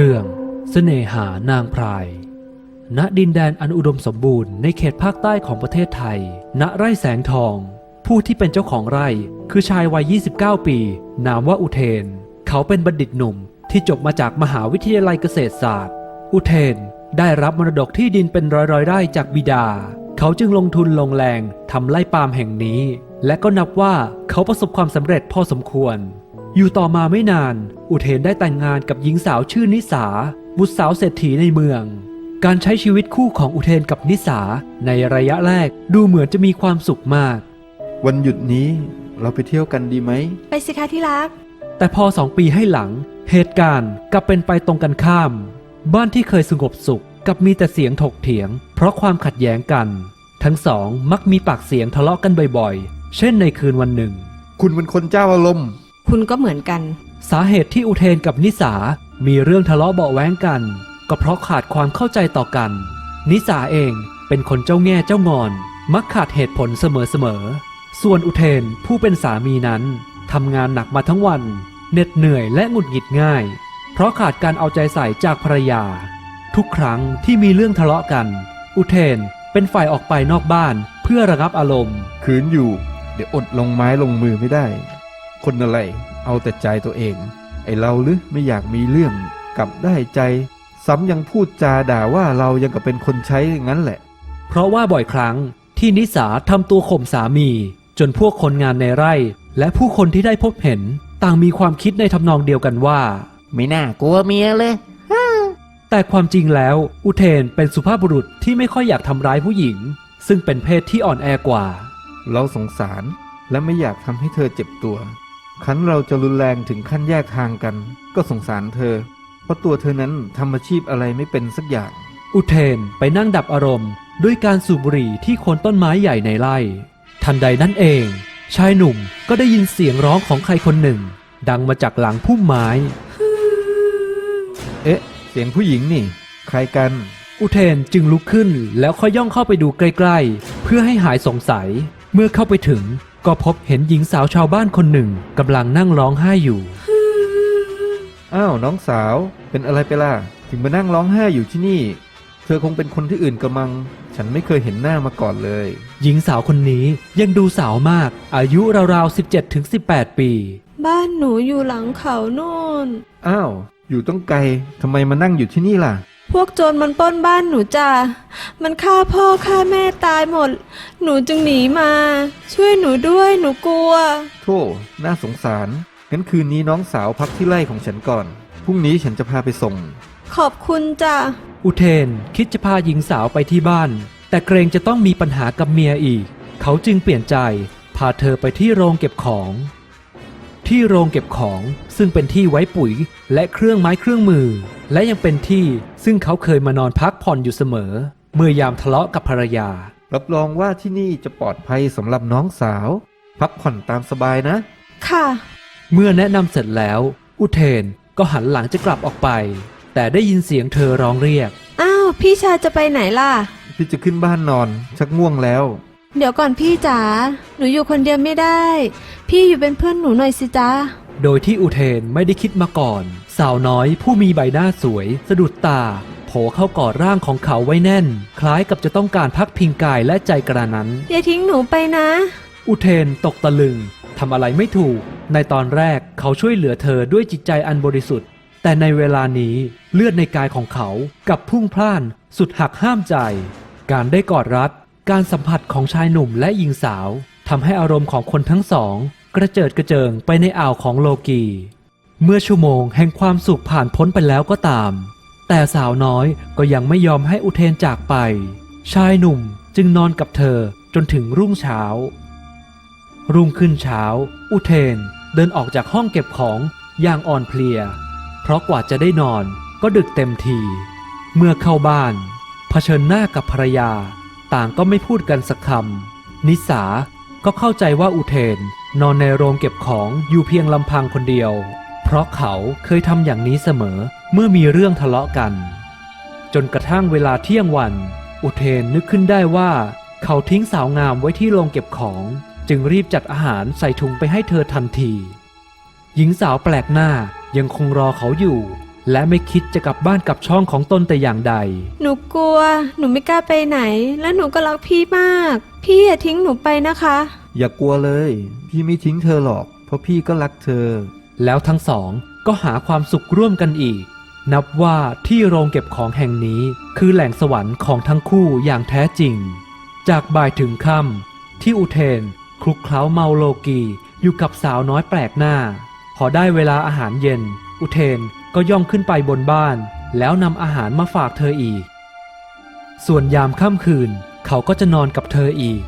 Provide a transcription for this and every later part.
เรื่องเสน่หานางพราย ณ ดินแดนอันอุดมสมบูรณ์ในเขตภาคใต้ของประเทศไทย ณ ไร่แสงทอง ผู้ที่เป็นเจ้าของไร่ คือชายวัย 29 ปี นามว่าอุเทน เขาเป็นบัณฑิตหนุ่มที่จบมาจากมหาวิทยาลัยเกษตรศาสตร์ อุเทนได้รับมรดกที่ดินเป็นร้อยร้อยๆไร่จากบิดา เขาจึงลงทุนลงแรงทำไร่ปาล์มแห่งนี้ และก็นับว่าเขาประสบความสำเร็จพอสมควร อยู่ต่อมาไม่นาน อุเทนได้แต่งงานกับหญิงสาวชื่อนิสา บุตรสาวเศรษฐีในเมือง การใช้ชีวิตคู่ของอุเทนกับนิสาในระยะแรกดูเหมือนจะมีความสุขมาก วันหยุดนี้เราไปเที่ยวกันดีไหม ไปสิคะที่รัก แต่พอสองปีให้หลัง เหตุการณ์กลับเป็นไปตรงกันข้าม บ้านที่เคยสงบสุขกลับมีแต่เสียงถกเถียง เพราะความขัดแย้งกัน ทั้งสองมักมีปากเสียงทะเลาะกันบ่อยๆ เช่นในคืนวันหนึ่ง คุณเป็นคนเจ้าอารมณ์ คุณก็เหมือนกัน สาเหตุที่อุเทนกับนิสา มีเรื่องทะเลาะเบาะแว้งกัน ก็เพราะขาดความเข้าใจต่อกัน นิสาเองเป็นคนเจ้าแง่เจ้างอน มักขาดเหตุผลเสมอๆ ส่วนอุเทนผู้เป็นสามีนั้นทำงานหนักมาทั้งวัน เหน็ดเหนื่อยและหงุดหงิดง่าย เพราะขาดการเอาใจใส่จากภรรยา ทุกครั้งที่มีเรื่องทะเลาะกัน อุเทนเป็นฝ่ายออกไปนอกบ้านเพื่อระงับอารมณ์คืนอยู่ เดี๋ยวอดลงไม้ลงมือไม่ได้ คนอะไร เอาแต่ใจตัวเอง ไอเราหรือไม่อยากมีเรื่องกลับได้ใจ ซ้ำยังพูดจาด่าว่าเรายังกับเป็นคนใช้อย่างนั้นแหละ เพราะว่าบ่อยครั้งที่นิสาทำตัวข่มสามี จนพวกคนงานในไร่ และผู้คนที่ได้พบเห็น ต่างมีความคิดในทำนองเดียวกันว่า ไม่น่ากลัวเมียเลยแต่ความจริงแล้วอุเทนเป็นสุภาพบุรุษที่ไม่ค่อยอยากทำร้ายผู้หญิง ซึ่งเป็นเพศที่อ่อนแอกว่า เราสงสารและไม่อยากทำให้เธอเจ็บตัว คันเราจะรุนแรงถึงขั้นแยกทางกัน ก็สงสารเธอ เพราะตัวเธอนั้นทำอาชีพอะไรไม่เป็นสักอย่าง อุเทนไปนั่งดับอารมณ์ ด้วยการสูบบุหรี่ที่โคนต้นไม้ใหญ่ในไร่ ทันใดนั่นเอง ชายหนุ่มก็ได้ยินเสียงร้องของใครคนหนึ่ง ดังมาจากหลังพุ่มไม้ เอ๊ะ เสียงผู้หญิงนี่ ใครกัน อุเทนจึงลุกขึ้นแล้วค่อยย่องเข้าไปดูใกล้ ๆ เพื่อให้หายสงสัย เมื่อเข้าไปถึง ก็พบเห็นหญิงสาวชาวบ้านคนหนึ่งกำลังนั่งร้องไห้อยู่ อ้าวน้องสาวเป็นอะไรไปล่ะ ถึงมานั่งร้องไห้อยู่ที่นี่ เธอคงเป็นคนที่อื่นกระมัง ฉันไม่เคยเห็นหน้ามาก่อนเลย หญิงสาวคนนี้ยังดูสาวมาก อายุราวๆ 17-18 ปี บ้านหนูอยู่หลังเขาโน่น อ้าว อยู่ต้องไกลทำไมมานั่งอยู่ที่นี่ล่ะ พวกโจรมันปล้นบ้านหนูจ้ะ มันฆ่าพ่อฆ่าแม่ตายหมด หนูจึงหนีมา ช่วยหนูด้วยหนูกลัว โธ่น่าสงสาร งั้นคืนนี้น้องสาวพักที่ไร่ของฉันก่อน พรุ่งนี้ฉันจะพาไปส่ง ขอบคุณจ้ะ อุเทนคิดจะพาหญิงสาวไปที่บ้าน แต่เกรงจะต้องมีปัญหากับเมียอีก เขาจึงเปลี่ยนใจ พาเธอไปที่โรงเก็บของ ที่โรงเก็บของซึ่งเป็นที่ไว้ปุ๋ยและเครื่องไม้เครื่องมือ และยังเป็นที่ซึ่งเขาเคยมานอนพักผ่อนอยู่เสมอ เมื่อยามทะเลาะกับภรรยา รับรองว่าที่นี่จะปลอดภัยสำหรับน้องสาว พักผ่อนตามสบายนะ ค่ะ เมื่อแนะนำเสร็จแล้ว อุเทนก็หันหลังจะกลับออกไป แต่ได้ยินเสียงเธอร้องเรียก อ้าว พี่ชายจะไปไหนล่ะ พี่จะขึ้นบ้านนอน ชักง่วงแล้ว เดี๋ยวก่อนพี่จ๋า หนูอยู่คนเดียวไม่ได้ พี่อยู่เป็นเพื่อนหนูหน่อยสิจ๊ะ โดยที่อุเทนไม่ได้คิดมาก่อน สาวน้อยผู้มีใบหน้าสวยสะดุดตาโผล่เข้ากอดร่างของเขาไว้แน่น คล้ายกับจะต้องการพักพิงกายและใจกระนั้น อย่าทิ้งหนูไปนะ อุเทนตกตะลึงทำอะไรไม่ถูก ในตอนแรกเขาช่วยเหลือเธอด้วยจิตใจอันบริสุทธิ์ แต่ในเวลานี้เลือดในกายของเขากลับพุ่งพล่านสุดหักห้ามใจ การได้กอดรัด การสัมผัสของชายหนุ่มและหญิงสาวทำให้อารมณ์ของคนทั้งสอง กระเจิดกระเจิงไปในอ่าวของโลกี เมื่อชั่วโมงแห่งความสุขผ่านพ้นไปแล้วก็ตาม แต่สาวน้อยก็ยังไม่ยอมให้อุเทนจากไป ชายหนุ่มจึงนอนกับเธอจนถึงรุ่งเช้า รุ่งขึ้นเช้า อุเทนเดินออกจากห้องเก็บของอย่างอ่อนเพลีย เพราะกว่าจะได้นอนก็ดึกเต็มที เมื่อเข้าบ้านเผชิญหน้ากับภรรยา ต่างก็ไม่พูดกันสักคำนิสาก็เข้าใจว่าอุเทน นอนในโรงเก็บของอยู่เพียงลำพังคนเดียว เพราะเขาเคยทำอย่างนี้เสมอเมื่อมีเรื่องทะเลาะกัน จนกระทั่งเวลาเที่ยงวัน อุเทนนึกขึ้นได้ว่า เขาทิ้งสาวงามไว้ที่โรงเก็บของ จึงรีบจัดอาหารใส่ถุงไปให้เธอทันที หญิงสาวแปลกหน้ายังคงรอเขาอยู่ และไม่คิดจะกลับบ้านกลับช่องของตนแต่อย่างใด หนูกลัว หนูไม่กล้าไปไหน และหนูก็รักพี่มาก พี่อย่าทิ้งหนูไปนะคะ อย่ากลัวเลย พี่ไม่ทิ้งเธอหรอก เพราะพี่ก็รักเธอ แล้วทั้งสองก็หาความสุขร่วมกันอีก นับว่าที่โรงเก็บของแห่งนี้ คือแหล่งสวรรค์ของทั้งคู่อย่างแท้จริง จากบ่ายถึงค่ำที่อุเทนคลุกเคล้าเมาโลกีอยู่กับสาวน้อยแปลกหน้า พอได้เวลาอาหารเย็น อุเทน ก็ย่องขึ้นไปบนบ้าน แล้วนำอาหารมาฝากเธออีก ส่วนยามค่ำคืนเขาก็จะนอนกับเธออีก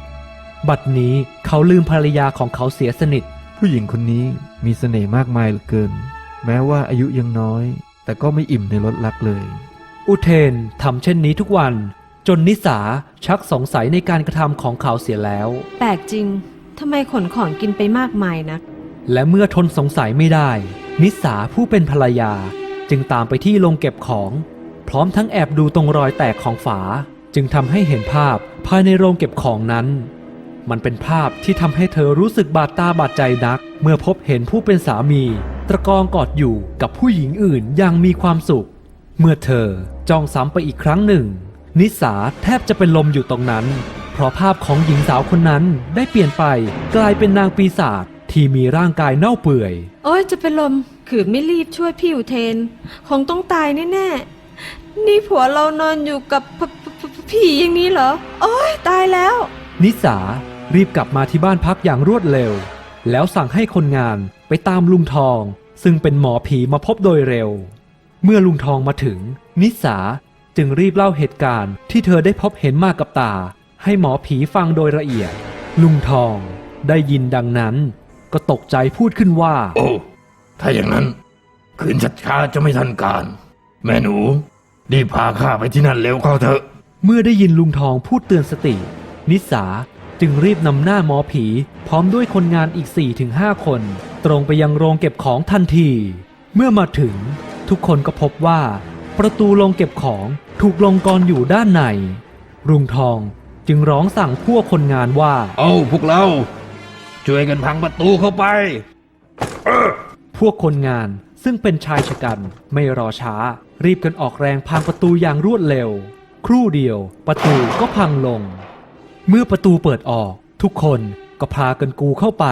บัดนี้เขาลืมภรรยาของเขาเสียสนิท ผู้หญิงคนนี้มีเสน่ห์มากมายเหลือเกิน แม้ว่าอายุยังน้อย แต่ก็ไม่อิ่มในรสรักเลย อุเทนทำเช่นนี้ทุกวัน จนนิสาชักสงสัยในการกระทำของเขาเสียแล้ว แปลกจริง ทำไมขนของกินไปมากมายนัก และเมื่อทนสงสัยไม่ได้ นิสาผู้เป็นภรรยาจึงตามไปที่โรงเก็บของ พร้อมทั้งแอบดูตรงรอยแตกของฝา จึงทำให้เห็นภาพภายในโรงเก็บของนั้น มันเป็นภาพที่ทำให้เธอรู้สึกบาดตาบาดใจนัก เมื่อพบเห็นผู้เป็นสามี ตะกองกอดอยู่กับผู้หญิงอื่นอย่างมีความสุข เมื่อเธอจ้องซ้ำไปอีกครั้งหนึ่ง นิสาแทบจะเป็นลมอยู่ตรงนั้น เพราะภาพของหญิงสาวคนนั้นได้เปลี่ยนไปกลายเป็นนางปีศาจ ที่มีร่างกายเน่าเปื่อย โอ้ยจะเป็นลมขืนไม่รีบช่วยพี่อุเทน คงต้องตายแน่ๆ นี่ผัวเรานอนอยู่กับผผผผีอย่างนี้เหรอ โอ้ยตายแล้ว นิสารีบกลับมาที่บ้านพักอย่างรวดเร็ว แล้วสั่งให้คนงานไปตามลุงทอง ซึ่งเป็นหมอผีมาพบโดยเร็ว เมื่อลุงทองมาถึง นิสาจึงรีบเล่าเหตุการณ์ที่เธอได้พบเห็นมากับตา ให้หมอผีฟังโดยละเอียด ลุงทองได้ยินดังนั้น ก็ตกใจพูดขึ้นว่า โอ้ ถ้าอย่างนั้น คืนชัดช้าจะไม่ทันการ แม่หนู รีบพาข้าไปที่นั่นเร็วเข้าเถอะ เมื่อได้ยินลุงทองพูดเตือนสติ นิสาจึงรีบนำหน้าหมอผี พร้อมด้วยคนงานอีก 4-5 คน ตรงไปยังโรงเก็บของทันที เมื่อมาถึง ทุกคนก็พบว่า ประตูโรงเก็บของถูกลงกรอยู่ด้านในลุงทองจึงร้องสั่งพวกคนงานว่า เอาพวกเรา ช่วยกันพังประตูเข้าไป พวกคนงานซึ่งเป็นชายชะกันไม่รอช้า รีบกันออกแรงพังประตูอย่างรวดเร็ว ครู่เดียว ประตูก็พังลง เมื่อประตูเปิดออก ทุกคนก็พากันกูเข้าไป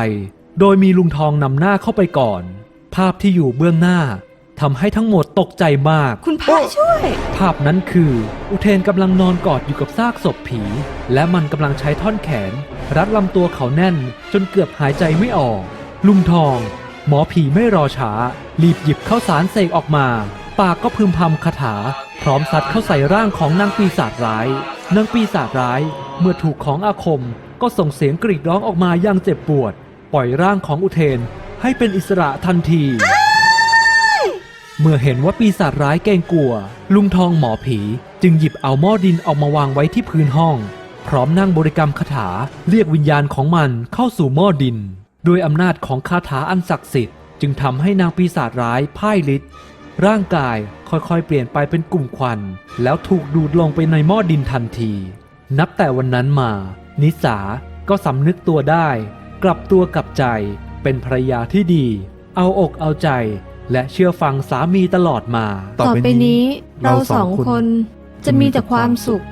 โดยมีลุงทองนำหน้าเข้าไปก่อน ภาพที่อยู่เบื้องหน้า ทำให้ทั้งหมดตกใจมาก คุณพระช่วย ภาพนั้นคือ อุเทนกำลังนอนกอดอยู่กับซากศพผี และมันกำลังใช้ท่อนแขน รัดลำตัวเขาแน่นจนเกือบหายใจไม่ออก ลุงทอง หมอผีไม่รอช้า รีบหยิบข้าวสารเสกออกมา ปากก็พึมพำคาถา พร้อมซัดเข้าใส่ร่างของนางปีศาจร้าย นางปีศาจร้าย เมื่อถูกของอาคม ก็ส่งเสียงกรีดร้องออกมาอย่างเจ็บปวด ปล่อยร่างของอุเทนให้เป็นอิสระทันที เมื่อเห็นว่าปีศาจร้ายเกรงกลัว ลุงทองหมอผีจึงหยิบเอาหม้อดินออกมาวางไว้ที่พื้นห้อง พร้อมนั่งบริกรรมคาถาเรียกวิญญาณของมันเข้าสู่หม้อดินด้วยอำนาจของคาถาอันศักดิ์สิทธิ์จึงทำให้นางปีศาจร้ายพ่ายฤทธิ์ร่างกายค่อยๆ เปลี่ยนไปเป็นกลุ่มควัน แล้วถูกดูดลงไปในหม้อดินทันที นับแต่วันนั้นมา นิสาก็สำนึกตัวได้ กลับตัวกลับใจเป็นภรรยาที่ดี เอาอกเอาใจ และเชื่อฟังสามีตลอดมา ต่อไปนี้เราสองคนจะมีแต่ความสุข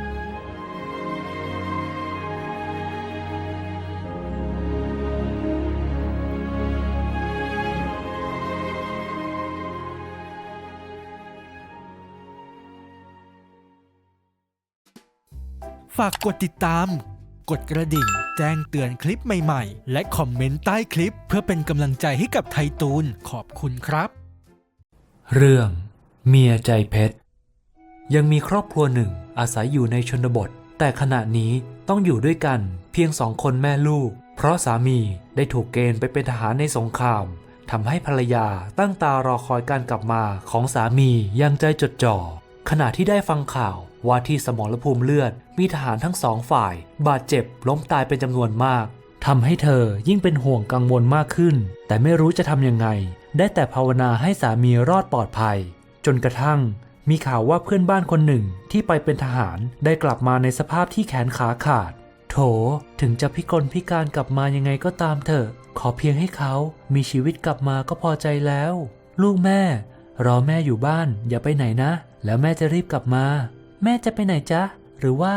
ฝากกดติดตาม กดกระดิ่ง แจ้งเตือนคลิปใหม่ๆ และคอมเมนต์ใต้คลิป เพื่อเป็นกำลังใจให้กับไทตูนขอบคุณครับ เรื่องเมียใจเพชร ยังมีครอบครัวหนึ่งอาศัยอยู่ในชนบท แต่ขณะนี้ต้องอยู่ด้วยกันเพียงสองคนแม่ลูก เพราะสามีได้ถูกเกณฑ์ไปเป็นทหารในสงครามทำให้ภรรยาตั้งตารอคอยการกลับมาของสามีย่างใจจดจ่อขณะที่ได้ฟังข่าวว่าที่สมรภูมิเลือดมีทหารทั้งสองฝ่าย บาดเจ็บล้มตายเป็นจำนวนมากทำให้เธอยิ่งเป็นห่วงกังวลมากขึ้น แต่ไม่รู้จะทำยังไง ได้แต่ภาวนาให้สามีรอดปลอดภัย จนกระทั่งมีข่าวว่าเพื่อนบ้านคนหนึ่งที่ไปเป็นทหารได้กลับมาในสภาพที่แขนขาขาด โถ ถึงจะพิกลพิการกลับมายังไงก็ตามเถอะ ขอเพียงให้เขามีชีวิตกลับมาก็พอใจแล้ว ลูกแม่ รอแม่อยู่บ้านอย่าไปไหนนะ แล้วแม่จะรีบกลับมา แม่จะไปไหนจ๊ะ หรือว่า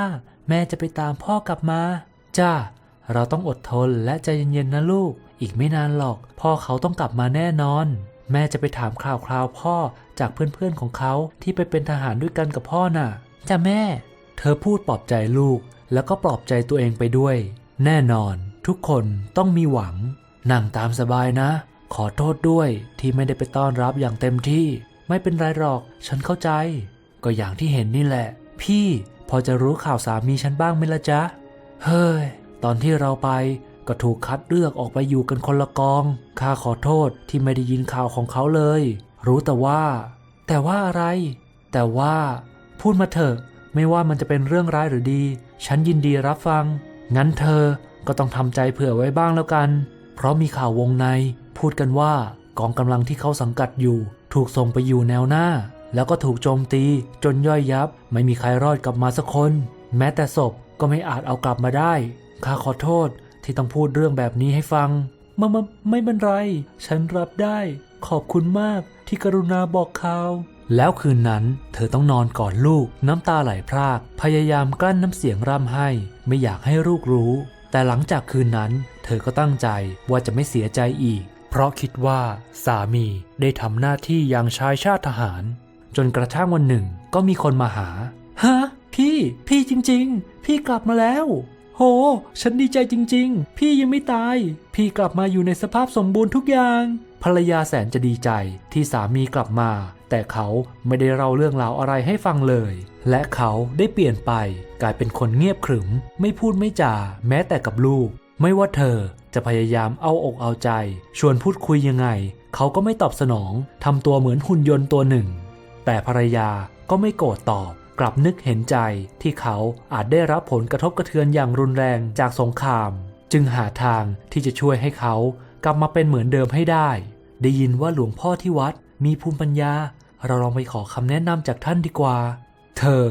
แม่จะไปตามพ่อกลับมา จ้า เราต้องอดทนและใจเย็นๆนะลูก อีกไม่นานหรอก พ่อเขาต้องกลับมาแน่นอน แม่จะไปถามข่าวคราวพ่อจากเพื่อนๆของเขาที่ไปเป็นทหารด้วยกันกับพ่อน่ะจ้าแม่ เธอพูดปลอบใจลูก แล้วก็ปลอบใจตัวเองไปด้วย แน่นอน ทุกคนต้องมีหวัง นั่งตามสบายนะ ขอโทษด้วยที่ไม่ได้ไปต้อนรับอย่างเต็มที่ ไม่เป็นไรหรอก ฉันเข้าใจ ก็อย่างที่เห็นนี่แหละ พี่พอจะรู้ข่าวสามีฉันบ้างไหมละจ๊ะ เฮ้ย ตอนที่เราไป ก็ถูกคัดเลือกออกไปอยู่กันคนละกองข้าขอโทษที่ไม่ได้ยินข่าวของเขาเลย รู้แต่ว่า แต่ว่าอะไร แต่ว่า พูดมาเถอะ ไม่ว่ามันจะเป็นเรื่องร้ายหรือดี ฉันยินดีรับฟัง งั้นเธอก็ต้องทำใจเผื่อไว้บ้างแล้วกัน เพราะมีข่าววงใน พูดกันว่ากองกำลังที่เขาสังกัดอยู่ ถูกส่งไปอยู่แนวหน้า แล้วก็ถูกโจมตีจนย่อยยับ ไม่มีใครรอดกลับมาสักคน แม้แต่ศพก็ไม่อาจเอากลับมาได้ข้าขอโทษ ที่ต้องพูดเรื่องแบบนี้ให้ฟังมามาไม่เป็นไร ฉันรับได้ ขอบคุณมากที่กรุณาบอกข่าว แล้วคืนนั้น เธอต้องนอนกอดลูกน้ำตาไหลพราก พยายามกลั้นน้ำเสียงร่ำให้ ไม่อยากให้ลูกรู้ แต่หลังจากคืนนั้น เธอก็ตั้งใจว่าจะไม่เสียใจอีก เพราะคิดว่าสามีได้ทำหน้าที่อย่างชายชาติทหาร จนกระทั่งวันหนึ่งก็มีคนมาหา ฮะ พี่ พี่จริง ๆ พี่กลับมาแล้ว โห ฉันดีใจจริง ๆ พี่ยังไม่ตาย พี่กลับมาอยู่ในสภาพสมบูรณ์ทุกอย่าง ภรรยาแสนจะดีใจที่สามีกลับมา แต่เขาไม่ได้เล่าเรื่องราวอะไรให้ฟังเลย และเขาได้เปลี่ยนไป กลายเป็นคนเงียบขรึม ไม่พูดไม่จา แม้แต่กับลูก ไม่ว่าเธอจะพยายามเอาอกเอาใจ ชวนพูดคุยยังไง เขาก็ไม่ตอบสนองทำตัวเหมือนหุ่นยนต์ตัวหนึ่ง แต่ภรรยาก็ไม่โกรธตอบ กลับนึกเห็นใจที่เขาอาจได้รับผลกระทบกระเทือนอย่างรุนแรงจากสงคราม จึงหาทางที่จะช่วยให้เขากลับมาเป็นเหมือนเดิมให้ได้ ได้ยินว่าหลวงพ่อที่วัดมีภูมิปัญญา เราลองไปขอคำแนะนำจากท่านดีกว่า เธอ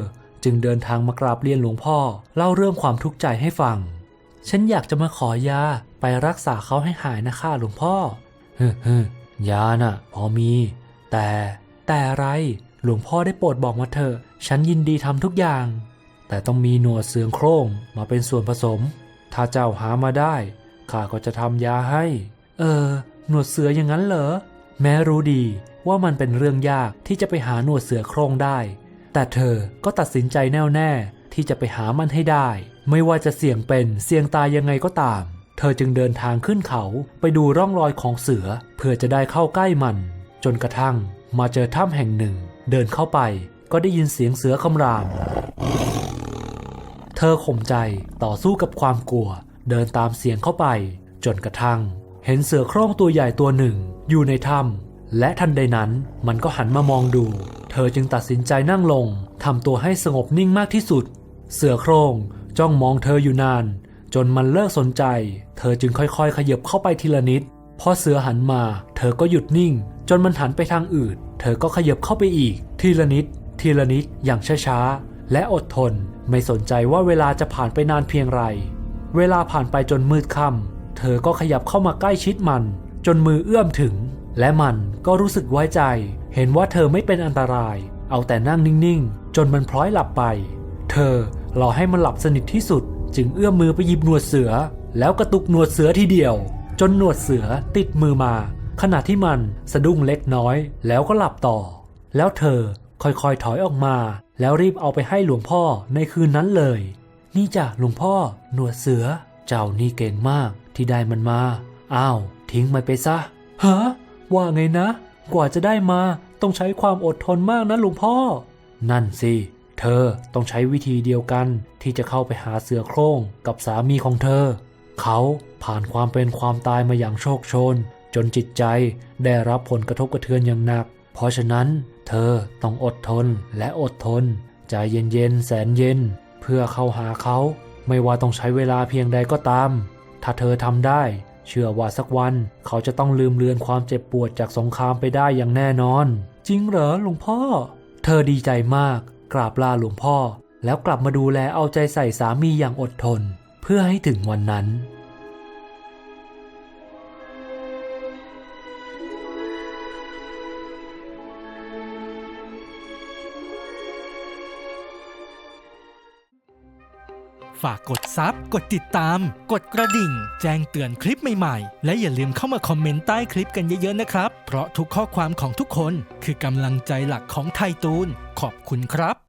จึงเดินทางมากราบเรียนหลวงพ่อ เล่าเรื่องความทุกข์ใจให้ฟัง ฉันอยากจะมาขอยาไปรักษาเขาให้หายนะคะหลวงพ่อ เฮ้เฮ้ยาน่ะ พอมี แต่แต่อะไร หลวงพ่อได้โปรดบอกมาเถอะฉันยินดีทำทุกอย่าง แต่ต้องมีหนวดเสืองโครงมาเป็นส่วนผสม ถ้าเจ้าหามาได้ข้าก็จะทำยาให้ เออ หนวดเสืออย่างนั้นเหรอ แม้รู้ดีว่ามันเป็นเรื่องยากที่จะไปหาหนวดเสือโครงได้ แต่เธอก็ตัดสินใจแน่วแน่ที่จะไปหามันให้ได้ ไม่ว่าจะเสี่ยงเป็นเสี่ยงตายยังไงก็ตาม เธอจึงเดินทางขึ้นเขาไปดูร่องรอยของเสือ เพื่อจะได้เข้าใกล้มัน จนกระทั่งมาเจอถ้ำแห่งหนึ่ง เดินเข้าไปก็ได้ยินเสียงเสือคำราม เธอข่มใจต่อสู้กับความกลัว เดินตามเสียงเข้าไป จนกระทั่ง เห็นเสือโคร่งตัวใหญ่ตัวหนึ่ง อยู่ในถ้ำและทันใดนั้นมันก็หันมามองดู เธอจึงตัดสินใจนั่งลงทำตัวให้สงบนิ่งมากที่สุด เสือโคร่งจ้องมองเธออยู่นาน จนมันเลิกสนใจ เธอจึงค่อยๆ ขยับเข้าไปทีละนิดพอเสือหันมา เธอก็หยุดนิ่ง จนมันหันไปทางอื่น เธอก็ขยับเข้าไปอีก ทีละนิด ทีละนิดอย่างช้าๆ และอดทน ไม่สนใจว่าเวลาจะผ่านไปนานเพียงไร เวลาผ่านไปจนมืดค่ำเธอก็ขยับเข้ามาใกล้ชิดมัน จนมือเอื้อมถึง และมันก็รู้สึกไว้ใจ เห็นว่าเธอไม่เป็นอันตราย เอาแต่นั่งนิ่งๆ จนมันพลอยหลับไป เธอรอให้มันหลับสนิทที่สุด จึงเอื้อมมือไปหยิบหนวดเสือ แล้วกระตุกหนวดเสือทีเดียว จนหนวดเสือติดมือมา ขณะที่มันสะดุ้งเล็กน้อยแล้วก็หลับต่อ แล้วเธอค่อยๆถอยออกมา แล้วรีบเอาไปให้หลวงพ่อในคืนนั้นเลย นี่จ้ะหลวงพ่อ หนวดเสือ เจ้านี่เก่งมากที่ได้มันมา อ้าว ทิ้งมันไปซะฮะว่าไงนะ กว่าจะได้มาต้องใช้ความอดทนมากนะหลวงพ่อ นั่นสิ เธอต้องใช้วิธีเดียวกันที่จะเข้าไปหาเสือโคร่งกับสามีของเธอ เขาผ่านความเป็นความตายมาอย่างโชคโชน จนจิตใจได้รับผลกระทบกระเทือนอย่างหนัก เพราะฉะนั้นเธอต้องอดทนและอดทน ใจเย็นๆแสนเย็น เพื่อเข้าหาเขา ไม่ว่าต้องใช้เวลาเพียงใดก็ตาม ถ้าเธอทำได้ เชื่อว่าสักวันเขาจะต้องลืมเลือนความเจ็บปวดจากสงครามไปได้อย่างแน่นอน จริงเหรอหลวงพ่อ เธอดีใจมาก กราบลาหลวงพ่อ แล้วกลับมาดูแลเอาใจใส่สามีอย่างอดทน เพื่อให้ถึงวันนั้น ฝากกดซับกดติดตาม กดกระดิ่ง แจ้งเตือนคลิปใหม่ๆ และอย่าลืมเข้ามาคอมเมนต์ใต้คลิปกันเยอะๆนะครับ เพราะทุกข้อความของทุกคน คือกำลังใจหลักของไทยตูน ขอบคุณครับ